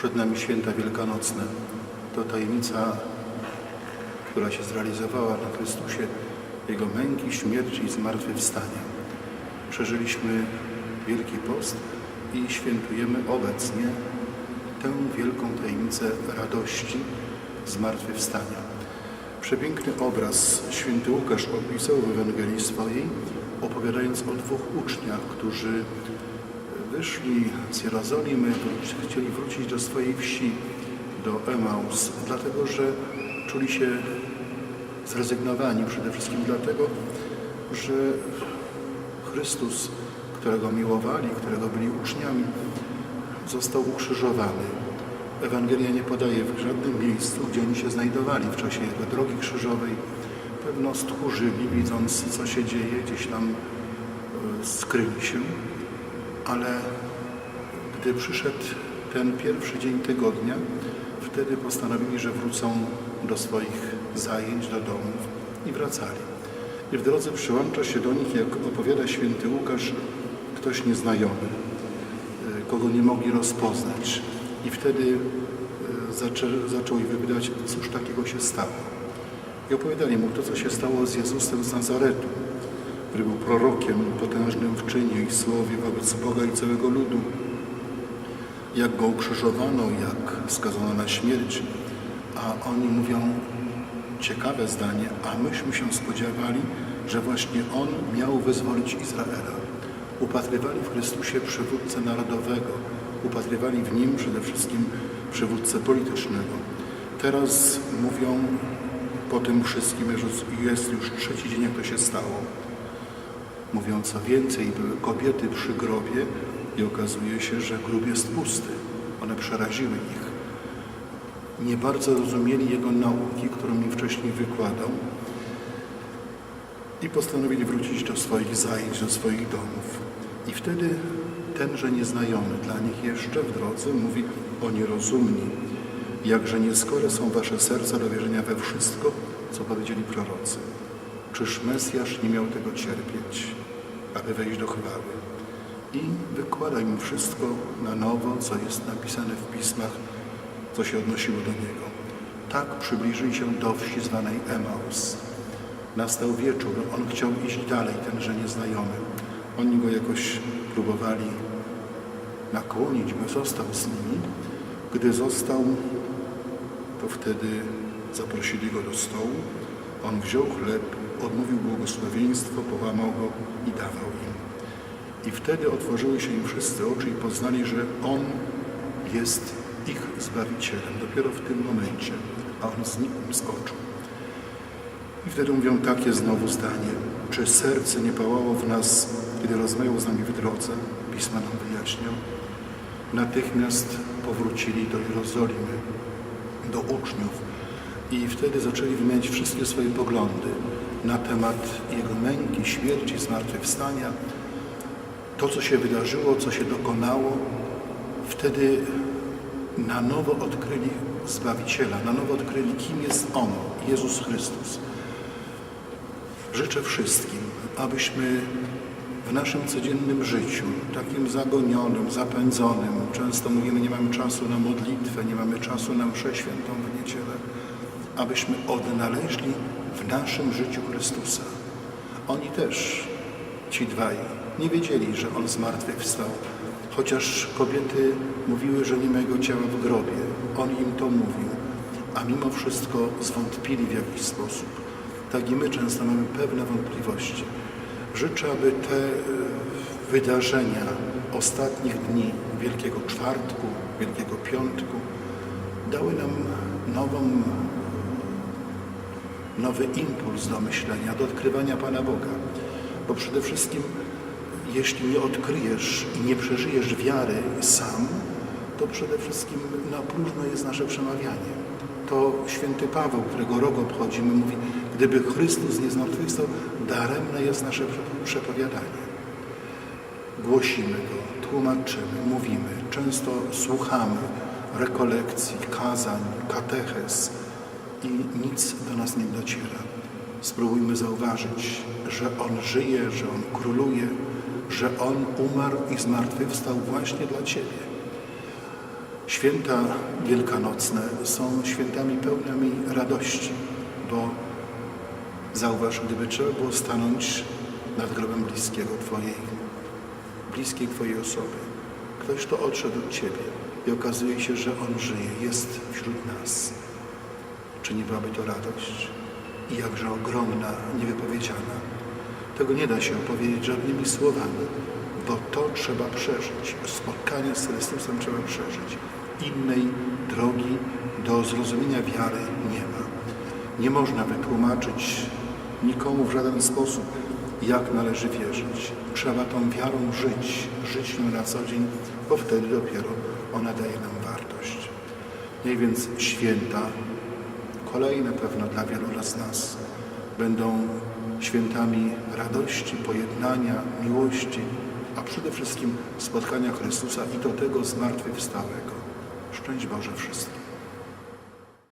Przed nami święta wielkanocne. To tajemnica, która się zrealizowała na Chrystusie, Jego męki, śmierci i zmartwychwstania. Przeżyliśmy Wielki Post i świętujemy obecnie tę wielką tajemnicę radości zmartwychwstania. Przepiękny obraz święty Łukasz opisał w Ewangelii swojej, opowiadając o dwóch uczniach, którzy wyszli z Jerozolimy, chcieli wrócić do swojej wsi, do Emaus, dlatego że czuli się zrezygnowani, przede wszystkim dlatego, że Chrystus, którego miłowali, którego byli uczniami, został ukrzyżowany. Ewangelia nie podaje w żadnym miejscu, gdzie oni się znajdowali w czasie jego drogi krzyżowej. Pewno stchórzyli, widząc, co się dzieje, gdzieś tam e, skryli się, ale gdy przyszedł ten pierwszy dzień tygodnia, wtedy postanowili, że wrócą do swoich zajęć, do domów i wracali. I w drodze przyłącza się do nich, jak opowiada święty Łukasz, ktoś nieznajomy, y, kogo nie mogli rozpoznać. I wtedy y, zaczę, zaczął ich wypytać, cóż takiego się stało. I opowiadali mu to, co się stało z Jezusem z Nazaretu, który był prorokiem potężnym w czynie i słowie wobec Boga i całego ludu. Jak go ukrzyżowano, jak skazano na śmierć, a oni mówią ciekawe zdanie, a myśmy się spodziewali, że właśnie On miał wyzwolić Izraela. Upatrywali w Chrystusie przywódcę narodowego, upatrywali w Nim przede wszystkim przywódcę politycznego. Teraz mówią po tym wszystkim, że jest już trzeci dzień, jak to się stało. Mówią co więcej, były kobiety przy grobie i okazuje się, że grób jest pusty. One przeraziły ich. Nie bardzo rozumieli jego nauki, którą mi wcześniej wykładał i postanowili wrócić do swoich zajęć, do swoich domów. I wtedy tenże nieznajomy dla nich jeszcze w drodze mówi o nierozumni, jakże nieskore są wasze serca do wierzenia we wszystko, co powiedzieli prorocy. Czyż Mesjasz nie miał tego cierpieć, aby wejść do chwały? I wykłada im wszystko na nowo, co jest napisane w pismach, co się odnosiło do Niego. Tak przybliżyli się do wsi zwanej Emaus. Nastał wieczór, on chciał iść dalej, tenże nieznajomy. Oni go jakoś próbowali nakłonić, by został z nimi. Gdy został, to wtedy zaprosili go do stołu. On wziął chleb, odmówił błogosławieństwo, połamał go i dawał im. I wtedy otworzyły się im wszyscy oczy i poznali, że On jest ich Zbawicielem. Dopiero w tym momencie, a On znikł z oczu. I wtedy mówią takie znowu zdanie. Czy serce nie pałało w nas, kiedy rozmawiał z nami w drodze? Pisma nam wyjaśnią. Natychmiast powrócili do Jerozolimy, do uczniów i wtedy zaczęli wymieniać wszystkie swoje poglądy na temat Jego męki, śmierci, zmartwychwstania, to, co się wydarzyło, co się dokonało. Wtedy na nowo odkryli Zbawiciela, na nowo odkryli, kim jest On, Jezus Chrystus. Życzę wszystkim, abyśmy w naszym codziennym życiu, takim zagonionym, zapędzonym, często mówimy, nie mamy czasu na modlitwę, nie mamy czasu na mszę świętą w niedzielę, abyśmy odnaleźli w naszym życiu Chrystusa. Oni też, ci dwaj, nie wiedzieli, że On zmartwychwstał, chociaż kobiety mówiły, że nie ma Jego ciała w grobie. On im to mówił, a mimo wszystko zwątpili w jakiś sposób. Tak i my często mamy pewne wątpliwości. Życzę, aby te e, wydarzenia ostatnich dni Wielkiego Czwartku, Wielkiego Piątku dały nam nową, nowy impuls do myślenia, do odkrywania Pana Boga. Bo przede wszystkim, jeśli nie odkryjesz i nie przeżyjesz wiary sam, to przede wszystkim na próżno jest nasze przemawianie. To święty Paweł, którego rok obchodzimy, mówi, gdyby Chrystus nie zmartwychwstał, daremne jest nasze przepowiadanie. Głosimy Go, tłumaczymy, mówimy, często słuchamy rekolekcji, kazań, katechez i nic do nas nie dociera. Spróbujmy zauważyć, że On żyje, że On króluje, że On umarł i zmartwychwstał właśnie dla Ciebie. Święta wielkanocne są świętami pełnymi radości, bo zauważ, gdyby trzeba było stanąć nad grobem bliskiego Twojej, bliskiej Twojej osoby, ktoś, kto odszedł od Ciebie i okazuje się, że On żyje, jest wśród nas, czy nie byłaby to radość? I jakże ogromna, niewypowiedziana. Tego nie da się opowiedzieć żadnymi słowami, bo to trzeba przeżyć. Spotkanie z Chrystusem trzeba przeżyć. Innej drogi do zrozumienia wiary nie ma. Nie można wytłumaczyć nikomu w żaden sposób, jak należy wierzyć. Trzeba tą wiarą żyć, żyć nią na co dzień, bo wtedy dopiero ona daje nam wartość. Niech więc święta, kolejne pewno dla wielu z nas, będą świętami radości, pojednania, miłości, a przede wszystkim spotkania Chrystusa i do tego zmartwychwstałego. Szczęść Boże wszystkim.